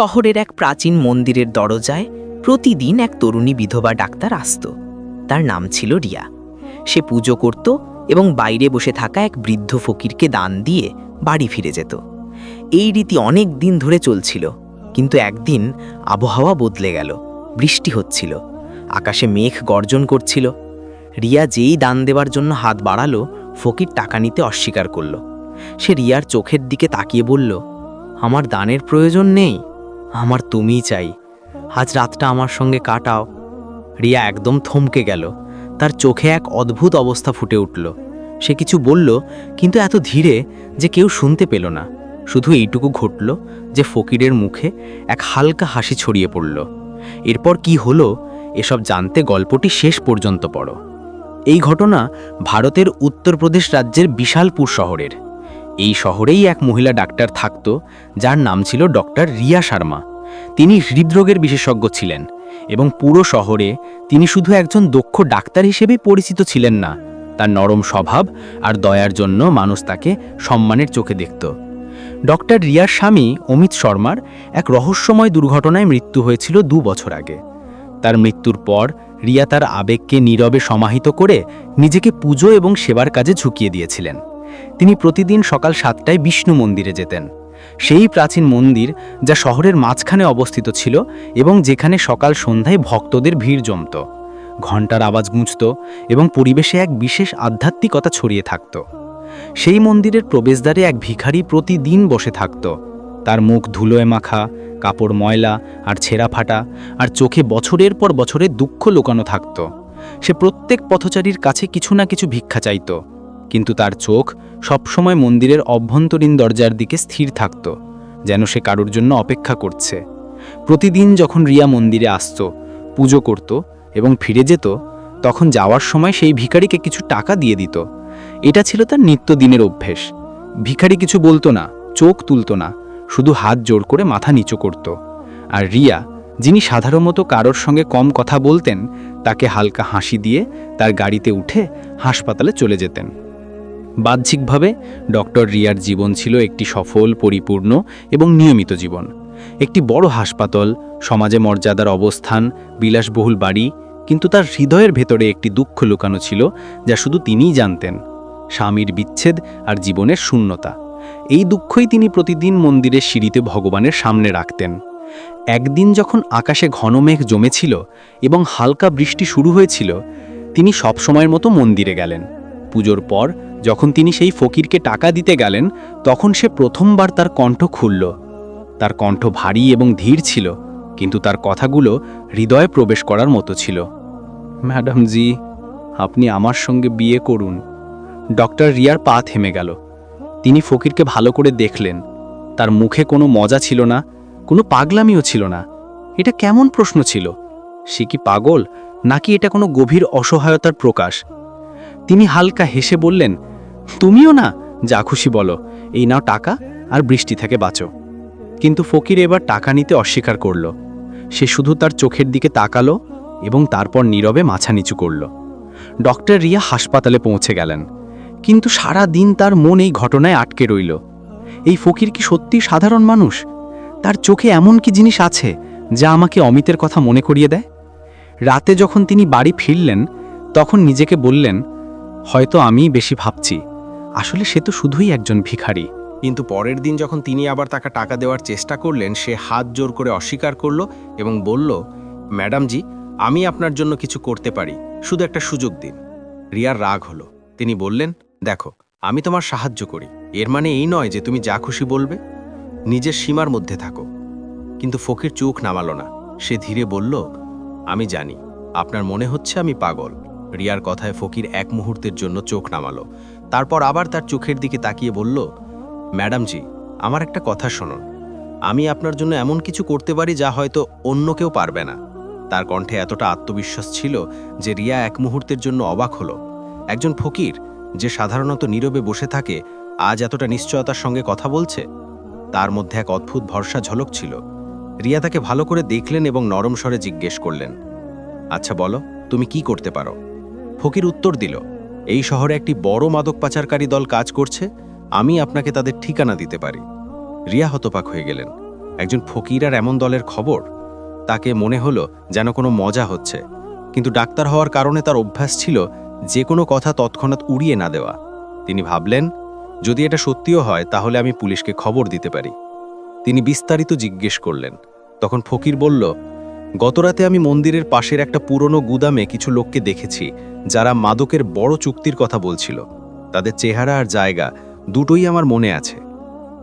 শহরের এক প্রাচীন মন্দিরের দরজায় প্রতিদিন এক তরুণী বিধবা ডাক্তার আসত। তার নাম ছিল রিয়া। সে পুজো করত এবং বাইরে বসে থাকা এক বৃদ্ধ ফকিরকে দান দিয়ে বাড়ি ফিরে যেত। এই রীতি অনেক দিন ধরে চলছিল, কিন্তু একদিন আবহাওয়া বদলে গেল, বৃষ্টি হচ্ছিল, আকাশে মেঘ গর্জন করছিল। রিয়া যেই দান দেওয়ার জন্য হাত বাড়ালো, ফকির টাকা নিতে অস্বীকার করল। সে রিয়ার চোখের দিকে তাকিয়ে বলল, আমার দানের প্রয়োজন নেই। আমার তুমিই চাই। আজ রাতটা আমার সঙ্গে কাটাও। রিয়া একদম থমকে গেল। তার চোখে এক অদ্ভুত অবস্থা ফুটে উঠল। সে কিছু বলল, কিন্তু এত ধীরে যে কেউ শুনতে পেল না। শুধু এইটুকু ঘটল যে ফকিরের মুখে এক হালকা হাসি ছড়িয়ে পড়ল। এরপর কি হলো, এসব জানতে গল্পটি শেষ পর্যন্ত পড়ো। এই ঘটনা ভারতের উত্তরপ্রদেশ রাজ্যের বিশালপুর শহরের। এই শহরেই এক মহিলা ডাক্তার থাকত, যার নাম ছিল ডক্টর রিয়া শর্মা। তিনি হৃদরোগের বিশেষজ্ঞ ছিলেন এবং পুরো শহরে তিনি শুধু একজন দক্ষ ডাক্তার হিসেবেই পরিচিত ছিলেন না, তার নরম স্বভাব আর দয়ার জন্য মানুষ তাকে সম্মানের চোখে দেখত। ডক্টর রিয়ার স্বামী অমিত শর্মার এক রহস্যময় দুর্ঘটনায় মৃত্যু হয়েছিল দু বছর আগে। তার মৃত্যুর পর রিয়া তার আবেগকে নীরবে সমাহিত করে নিজেকে পুজো এবং সেবার কাজে ঝুঁকিয়ে দিয়েছিলেন। তিনি প্রতিদিন সকাল সাতটায় বিষ্ণু মন্দিরে যেতেন। সেই প্রাচীন মন্দির যা শহরের মাঝখানে অবস্থিত ছিল এবং যেখানে সকাল সন্ধ্যায় ভক্তদের ভিড় জমত। ঘণ্টার আওয়াজ গুঁজত এবং পরিবেশে এক বিশেষ আধ্যাত্মিকতা ছড়িয়ে থাকত। সেই মন্দিরের প্রবেশদ্বারে এক ভিখারি প্রতিদিন বসে থাকত। তার মুখ ধুলোয় মাখা, কাপড় ময়লা আর ছেঁড়া ফাটা আর চোখে বছরের পর বছরে দুঃখ লুকানো থাকত। সে প্রত্যেক পথচারীর কাছে কিছু না কিছু ভিক্ষা চাইত। কিন্তু তার চোখ সবসময় মন্দিরের অভ্যন্তরীণ দরজার দিকে স্থির থাকত, যেন সে কারোর জন্য অপেক্ষা করছে। প্রতিদিন যখন রিয়া মন্দিরে আসত, পুজো করত এবং ফিরে যেত, তখন যাওয়ার সময় সেই ভিখারিকে কিছু টাকা দিয়ে দিত। এটা ছিল তার নিত্যদিনের অভ্যেস। ভিখারি কিছু বলতো না, চোখ তুলতো না, শুধু হাত জোর করে মাথা নিচু করত। আর রিয়া, যিনি সাধারণত কারোর সঙ্গে কম কথা বলতেন, তাকে হালকা হাসি দিয়ে তার গাড়িতে উঠে হাসপাতালে চলে যেতেন। বাহ্যিকভাবে, ডক্টর রিয়ার জীবন ছিল একটি সফল, পরিপূর্ণ এবং নিয়মিত জীবন। একটি বড় হাসপাতাল, সমাজে মর্যাদার অবস্থান, বিলাসবহুল বাড়ি, কিন্তু তার হৃদয়ের ভেতরে একটি দুঃখ লুকানো ছিল যা শুধু তিনিই জানতেন, স্বামীর বিচ্ছেদ আর জীবনের শূন্যতা। এই দুঃখই তিনি প্রতিদিন মন্দিরের সিঁড়িতে ভগবানের সামনে রাখতেন। একদিন যখন আকাশে ঘন মেঘ জমেছিল এবং হালকা বৃষ্টি শুরু হয়েছিল, তিনি সবসময়ের মতো মন্দিরে গেলেন। পুজোর পর যখন তিনি সেই ফকিরকে টাকা দিতে গেলেন, তখন সে প্রথমবার তার কণ্ঠ খুলল। তার কণ্ঠ ভারী এবং ধীর ছিল, কিন্তু তার কথাগুলো হৃদয়ে প্রবেশ করার মতো ছিল। ম্যাডাম জি, আপনি আমার সঙ্গে বিয়ে করুন। ডক্টর রিয়ার পা থেমে গেল। তিনি ফকিরকে ভালো করে দেখলেন। তার মুখে কোনো মজা ছিল না, কোনো পাগলামিও ছিল না। এটা কেমন প্রশ্ন ছিল? সে কি পাগল, নাকি এটা কোনো গভীর অসহায়তার প্রকাশ? তিনি হালকা হেসে বললেন তুমিও না, যা খুশি বলো। এই নাও টাকা আর বৃষ্টি থেকে বাঁচো। কিন্তু ফকির এবার টাকা নিতে অস্বীকার করল। সে শুধু তার চোখের দিকে তাকালো এবং তারপর নীরবে মাছা নিচু করল। ডক্টর রিয়া হাসপাতালে পৌঁছে গেলেন। কিন্তু সারা দিন তার মন এই ঘটনায় আটকে রইল। এই ফকির কি সত্যি সাধারণ মানুষ? তার চোখে এমন কি জিনিস আছে যা আমাকে অমিতের কথা মনে করিয়ে দেয়? রাতে যখন তিনি বাড়ি ফিরলেন, তখন নিজেকে বললেন, হয়তো আমিই বেশি ভাবছি। আসলে সে তো শুধুই একজন ভিখারি। কিন্তু পরের দিন যখন তিনি আবার তাকে টাকা দেওয়ার চেষ্টা করলেন, সে হাত জোর করে অস্বীকার করল এবং বলল, ম্যাডাম জি, আমি আপনার জন্য কিছু করতে পারি। শুধু একটা সুযোগ দিন। রিয়ার রাগ হলো। তিনি বললেন, দেখো, আমি তোমার সাহায্য করি। এর মানে এই নয় যে তুমি যা খুশি বলবে, নিজের সীমার মধ্যে থাকো। কিন্তু ফকির চোখ নামালো না। সে ধীরে বলল, আমি জানি। আপনার মনে হচ্ছে আমি পাগল। রিয়ার কথায় ফকির এক মুহূর্তের জন্য চোখ নামালো। তারপর আবার তার চোখের দিকে তাকিয়ে বলল, ম্যাডামজি, আমার একটা কথা শুনুন। আমি আপনার জন্য এমন কিছু করতে পারি যা হয়তো অন্য কেউ পারবে না। তার কণ্ঠে এতটা আত্মবিশ্বাস ছিল যে রিয়া এক মুহূর্তের জন্য অবাক হলো। একজন ফকির যে সাধারণত নীরবে বসে থাকে, আজ এতটা নিশ্চয়তার সঙ্গে কথা বলছে? তার মধ্যে এক অদ্ভুত ভরসা ঝলক ছিল। রিয়া তাকে ভালো করে দেখলেন এবং নরম স্বরে জিজ্ঞেস করলেন আচ্ছা বলো, তুমি কি করতে পারো? ফকির উত্তর দিল এই শহরে একটি বড় মাদক পাচারকারী দল কাজ করছে, আমি আপনাকে তাদের ঠিকানা দিতে পারি। রিয়া হতপাক হয়ে গেলেন। একজন ফকির আর এমন দলের খবর? তাকে মনে হলো যেন কোনো মজা হচ্ছে। কিন্তু ডাক্তার হওয়ার কারণে তার অভ্যাস ছিল যে কোনো কথা তৎক্ষণাৎ উড়িয়ে না দেওয়া। তিনি ভাবলেন, যদি এটা সত্যিও হয়, তাহলে আমি পুলিশকে খবর দিতে পারি। তিনি বিস্তারিত জিজ্ঞেস করলেন। তখন ফকির বলল গতরাতে আমি মন্দিরের পাশের একটা পুরনো গুদামে কিছু লোককে দেখেছি, যারা মাদকের বড় চুক্তির কথা বলছিল। তাদের চেহারা আর জায়গা দুটোই আমার মনে আছে।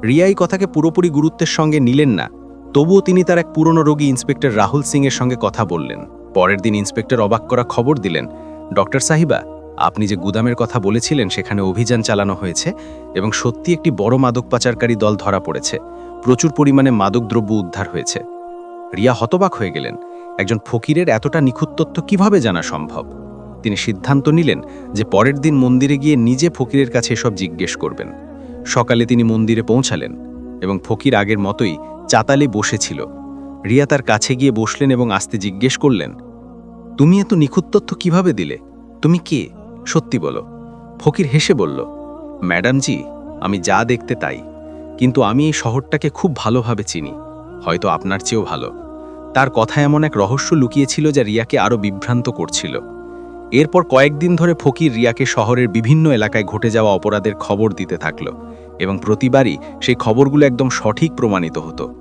রিয়াই কথাকে পুরোপুরি গুরুত্বের সঙ্গে নিলেন না, তবুও তিনি তার এক পুরনো রোগী ইন্সপেক্টর রাহুল সিংয়ের সঙ্গে কথা বললেন। পরের দিন ইন্সপেক্টর অবাক করা খবর দিলেন, ডক্টর সাহিবা, আপনি যে গুদামের কথা বলেছিলেন, সেখানে অভিযান চালানো হয়েছে এবং সত্যি একটি বড় মাদক পাচারকারী দল ধরা পড়েছে। প্রচুর পরিমাণে মাদকদ্রব্য উদ্ধার হয়েছে। রিয়া হতবাক হয়ে গেলেন। একজন ফকিরের এতটা নিখুঁত তথ্য কীভাবে জানা সম্ভব? তিনি সিদ্ধান্ত নিলেন যে পরের দিন মন্দিরে গিয়ে নিজে ফকিরের কাছে এসব জিজ্ঞেস করবেন। সকালে তিনি মন্দিরে পৌঁছালেন এবং ফকির আগের মতোই চাতালে বসেছিল। রিয়া তার কাছে গিয়ে বসলেন এবং আস্তে জিজ্ঞেস করলেন, তুমি এত নিখুঁত তথ্য কীভাবে দিলে? তুমি কে? সত্যি বলো। ফকির হেসে বলল, ম্যাডামজি, আমি যা দেখতে তাই। কিন্তু আমি এই শহরটাকে খুব ভালোভাবে চিনি। হয়তো আপনার চেয়েও ভালো। তার কথা এমন এক রহস্য লুকিয়েছিল যা রিয়াকে আরও বিভ্রান্ত করছিল। এরপর কয়েকদিন ধরে ফকির রিয়াকে শহরের বিভিন্ন এলাকায় ঘটে যাওয়া অপরাধের খবর দিতে থাকল এবং প্রতিবারই সেই খবরগুলো একদম সঠিক প্রমাণিত হতো।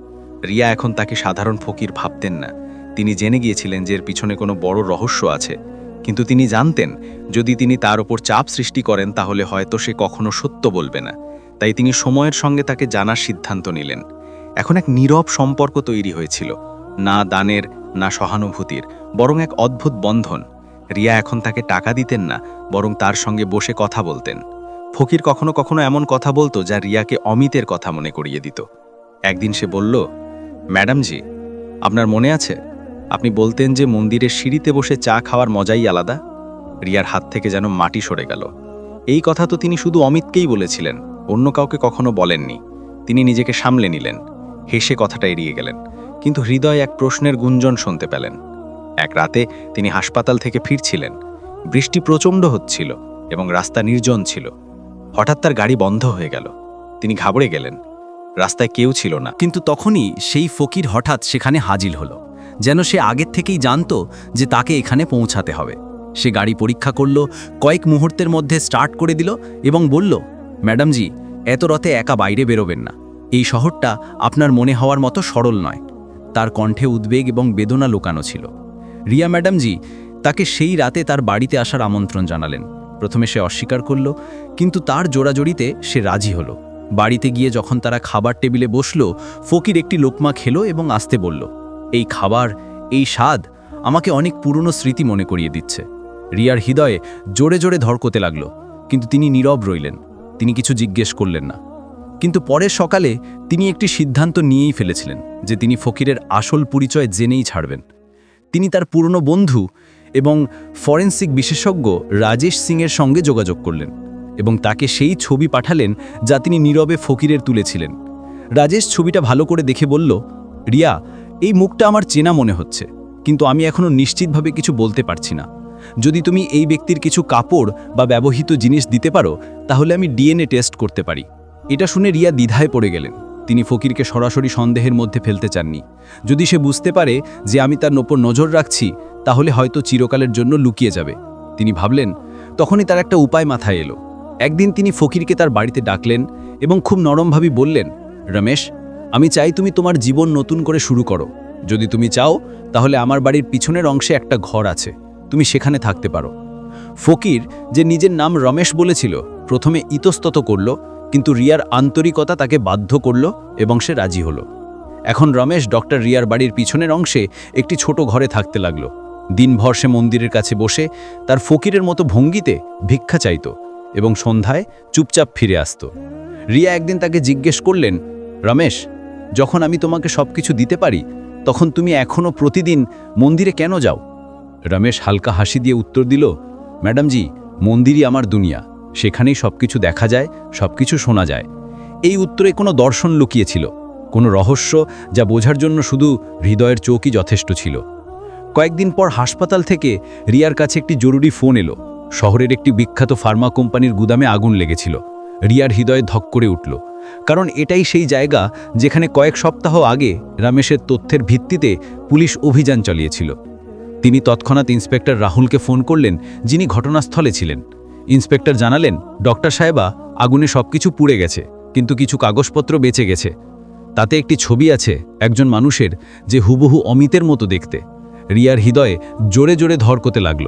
রিয়া এখন তাকে সাধারণ ফকির ভাবতেন না। তিনি জেনে গিয়েছিলেন যে এর পিছনে কোনো বড় রহস্য আছে। কিন্তু তিনি জানতেন, যদি তিনি তার ওপর চাপ সৃষ্টি করেন তাহলে হয়তো সে কখনো সত্য বলবে না। তাই তিনি সময়ের সঙ্গে তাকে জানার সিদ্ধান্ত নিলেন। এখন এক নীরব সম্পর্ক তৈরি হয়েছিল, না দানের, না সহানুভূতির, বরং এক অদ্ভুত বন্ধন। রিয়া এখন তাকে টাকা দিতেন না, বরং তার সঙ্গে বসে কথা বলতেন। ফকির কখনো কখনো এমন কথা বলতো যা রিয়াকে অমিতের কথা মনে করিয়ে দিত। একদিন সে বলল, ম্যাডামজি, আপনার মনে আছে? আপনি বলতেন যে মন্দিরের সিঁড়িতে বসে চা খাওয়ার মজাই আলাদা? রিয়ার হাত থেকে যেন মাটি সরে গেল। এই কথা তো তিনি শুধু অমিতকেই বলেছিলেন, অন্য কাউকে কখনো বলেননি। তিনি নিজেকে সামলে নিলেন। হেসে কথাটা এড়িয়ে গেলেন, কিন্তু হৃদয় এক প্রশ্নের গুঞ্জন শুনতে পেলেন। এক রাতে তিনি হাসপাতাল থেকে ফিরছিলেন। বৃষ্টি প্রচণ্ড হচ্ছিল এবং রাস্তা নির্জন ছিল। হঠাৎ তার গাড়ি বন্ধ হয়ে গেল। তিনি ঘাবড়ে গেলেন। রাস্তায় কেউ ছিল না। কিন্তু তখনই সেই ফকির হঠাৎ সেখানে হাজির হলো। যেন সে আগের থেকেই জানত যে তাকে এখানে পৌঁছাতে হবে। সে গাড়ি পরীক্ষা করল, কয়েক মুহূর্তের মধ্যে স্টার্ট করে দিল এবং বলল, ম্যাডামজি, এত রথে একা বাইরে বেরোবেন না। এই শহরটা আপনার মনে হওয়ার মতো সরল নয়। তার কণ্ঠে উদ্বেগ এবং বেদনা লুকানো ছিল। রিয়া ম্যাডামজি তাকে সেই রাতে তার বাড়িতে আসার আমন্ত্রণ জানালেন। প্রথমে সে অস্বীকার করল, কিন্তু তার জোড়াজড়িতে সে রাজি হলো। বাড়িতে গিয়ে যখন তারা খাবার টেবিলে বসল, ফকির একটি লোকমা খেলো এবং আসতে বলল, এই খাবার, এই স্বাদ আমাকে অনেক পুরনো স্মৃতি মনে করিয়ে দিচ্ছে। রিয়ার হৃদয়ে জোরে জোরে ধরকতে লাগল, কিন্তু তিনি নীরব রইলেন। তিনি কিছু জিজ্ঞেস করলেন না। কিন্তু পরের সকালে তিনি একটি সিদ্ধান্ত নিয়েই ফেলেছিলেন যে তিনি ফকিরের আসল পরিচয় জেনেই ছাড়বেন। তিনি তার পুরনো বন্ধু এবং ফরেন্সিক বিশেষজ্ঞ রাজেশ সিংয়ের সঙ্গে যোগাযোগ করলেন এবং তাকে সেই ছবি পাঠালেন যা তিনি নীরবে ফকিরের তুলেছিলেন রাজেশ ছবিটা ভালো করে দেখে বলল, রিয়া, এই মুখটা আমার চেনা মনে হচ্ছে, কিন্তু আমি এখনও নিশ্চিতভাবে কিছু বলতে পারছি না। যদি তুমি এই ব্যক্তির কিছু কাপড় বা ব্যবহৃত জিনিস দিতে পারো, তাহলে আমি ডিএনএ টেস্ট করতে পারি। এটা শুনে রিয়া দ্বিধায় পড়ে গেলেন। তিনি ফকিরকে সরাসরি সন্দেহের মধ্যে ফেলতে চাননি। যদি সে বুঝতে পারে যে আমি তার ওপর নজর রাখছি, তাহলে হয়তো চিরকালের জন্য লুকিয়ে যাবে। তিনি ভাবলেন, তখনই তার একটা উপায় মাথায় এলো। একদিন তিনি ফকিরকে তার বাড়িতে ডাকলেন এবং খুব নরমভাবে বললেন, রমেশ, আমি চাই তুমি তোমার জীবন নতুন করে শুরু করো। যদি তুমি চাও, তাহলে আমার বাড়ির পিছনের অংশে একটা ঘর আছে। তুমি সেখানে থাকতে পারো। ফকির, যে নিজের নাম রমেশ বলেছিল, প্রথমে ইতস্তত করল কিন্তু রিয়ার আন্তরিকতা তাকে বাধ্য করল এবং সে রাজি হলো। এখন রমেশ ডক্টর রিয়ার বাড়ির পিছনের অংশে একটি ছোট ঘরে থাকতে লাগল। দিনভর সে মন্দিরের কাছে বসে তার ফকিরের মতো ভঙ্গিতে ভিক্ষা চাইত এবং সন্ধ্যায় চুপচাপ ফিরে আসত। রিয়া একদিন তাকে জিজ্ঞেস করলেন, রমেশ, যখন আমি তোমাকে সব কিছু দিতে পারি, তখন তুমি এখনও প্রতিদিন মন্দিরে কেন যাও? রমেশ হালকা হাসি দিয়ে উত্তর দিল, ম্যাডামজি, মন্দিরই আমার দুনিয়া। সেখানেই সব কিছু দেখা যায় সব কিছু শোনা যায়। এই উত্তরে কোনো দর্শন লুকিয়েছিল, কোনো রহস্য যা বোঝার জন্য শুধু হৃদয়ের চৌকি যথেষ্ট ছিল। কয়েকদিন পর হাসপাতাল থেকে রিয়ার কাছে একটি জরুরি ফোন এলো। শহরের একটি বিখ্যাত ফার্মা কোম্পানির গুদামে আগুন লেগেছিল। রিয়ার হৃদয়ে ধক করে উঠল। কারণ এটাই সেই জায়গা যেখানে কয়েক সপ্তাহ আগে রমেশের তথ্যের ভিত্তিতে পুলিশ অভিযান চালিয়েছিল। তিনি তৎক্ষণাৎ ইন্সপেক্টর রাহুলকে ফোন করলেন, যিনি ঘটনাস্থলে ছিলেন। ইন্সপেক্টর জানালেন, ডক্টর সাহেবা, আগুনে সবকিছু পুড়ে গেছে, কিন্তু কিছু কাগজপত্র বেঁচে গেছে। তাতে একটি ছবি আছে, একজন মানুষের, যে হুবহু অমিতের মতো দেখতে। রিয়ার হৃদয়ে জোরে জোরে ধরকতে লাগল।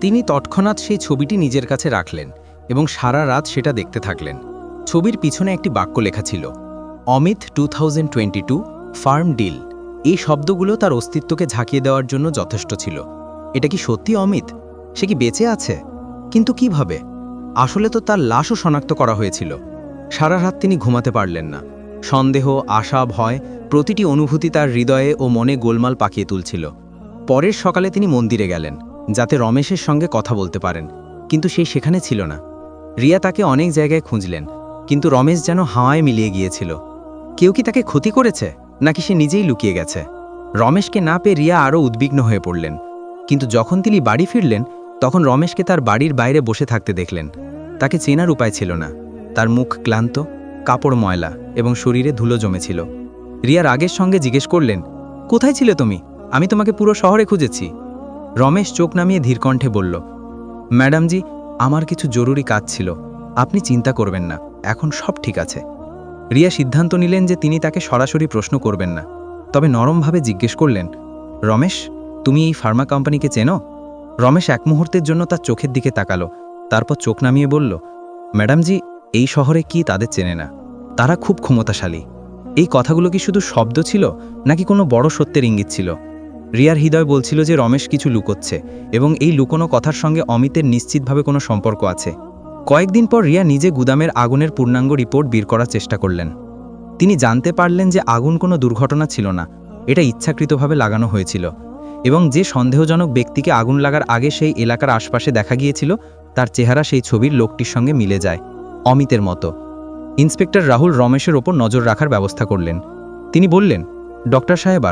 তিনি তৎক্ষণাৎ সেই ছবিটি নিজের কাছে রাখলেন এবং সারা রাত সেটা দেখতে থাকলেন। ছবির পিছনে একটি বাক্য লেখা ছিল, অমিত টু, ফার্ম ডিল। এই শব্দগুলো তার অস্তিত্বকে ঝাঁকিয়ে দেওয়ার জন্য যথেষ্ট ছিল। এটা কি সত্যি অমিত? সে কি বেঁচে আছে? কিন্তু কীভাবে? আসলে তো তার লাশও শনাক্ত করা হয়েছিল। সারা রাত তিনি ঘুমাতে পারলেন না। সন্দেহ, আশা, ভয় প্রতিটি অনুভূতি তার হৃদয়ে ও মনে গোলমাল পাকিয়ে তুলছিল। পরের সকালে তিনি মন্দিরে গেলেন, যাতে রমেশের সঙ্গে কথা বলতে পারেন। কিন্তু সে সেখানে ছিল না। রিয়া তাকে অনেক জায়গায় খুঁজলেন, কিন্তু রমেশ যেন হাওয়ায় মিলিয়ে গিয়েছিল। কেউ কি তাকে ক্ষতি করেছে, নাকি সে নিজেই লুকিয়ে গেছে? রমেশকে না পেয়ে রিয়া আরও উদ্বিগ্ন হয়ে পড়লেন। কিন্তু যখন তিনি বাড়ি ফিরলেন তখন রমেশকে তার বাড়ির বাইরে বসে থাকতে দেখলেন। তাকে চেনার উপায় ছিল না। তার মুখ ক্লান্ত, কাপড় ময়লা এবং শরীরে ধুলো জমেছিল। রিয়া রাগের সঙ্গে জিজ্ঞেস করলেন, কোথায় ছিলে তুমি? আমি তোমাকে পুরো শহরে খুঁজেছি। রমেশ চোখ নামিয়ে ধীরকণ্ঠে বলল ম্যাডামজি আমার কিছু জরুরি কাজ ছিল। আপনি চিন্তা করবেন না, এখন সব ঠিক আছে। রিয়া সিদ্ধান্ত নিলেন যে তিনি তাকে সরাসরি প্রশ্ন করবেন না। তবে নরমভাবে জিজ্ঞেস করলেন, রমেশ, তুমি এই ফার্মা কোম্পানিকে চেনো? রমেশ এক মুহূর্তের জন্য তার চোখের দিকে তাকালো, তারপর চোখ নামিয়ে বলল, ম্যাডামজি, এই শহরে কি তাদের চেনে না? তারা খুব ক্ষমতাশালী। এই কথাগুলো কি শুধু শব্দ ছিল, নাকি কোনো বড় সত্যের ইঙ্গিত ছিল? রিয়ার হৃদয় বলছিল যে রমেশ কিছু লুকোচ্ছে এবং এই লুকোনো কথার সঙ্গে অমিতের নিশ্চিতভাবে কোনো সম্পর্ক আছে। কয়েকদিন পর রিয়া নিজে গুদামের আগুনের পূর্ণাঙ্গ রিপোর্ট বের করার চেষ্টা করলেন। তিনি জানতে পারলেন যে আগুন কোনো দুর্ঘটনা ছিল না, এটা ইচ্ছাকৃতভাবে লাগানো হয়েছিল। এবং যে সন্দেহজনক ব্যক্তিকে আগুন লাগার আগে সেই এলাকার আশপাশে দেখা গিয়েছিল, তার চেহারা সেই ছবির লোকটির সঙ্গে মিলে যায়, অমিতের মতো। ইন্সপেক্টর রাহুল রমেশের ওপর নজর রাখার ব্যবস্থা করলেন। তিনি বললেন, ডক্টর সাহেব, আর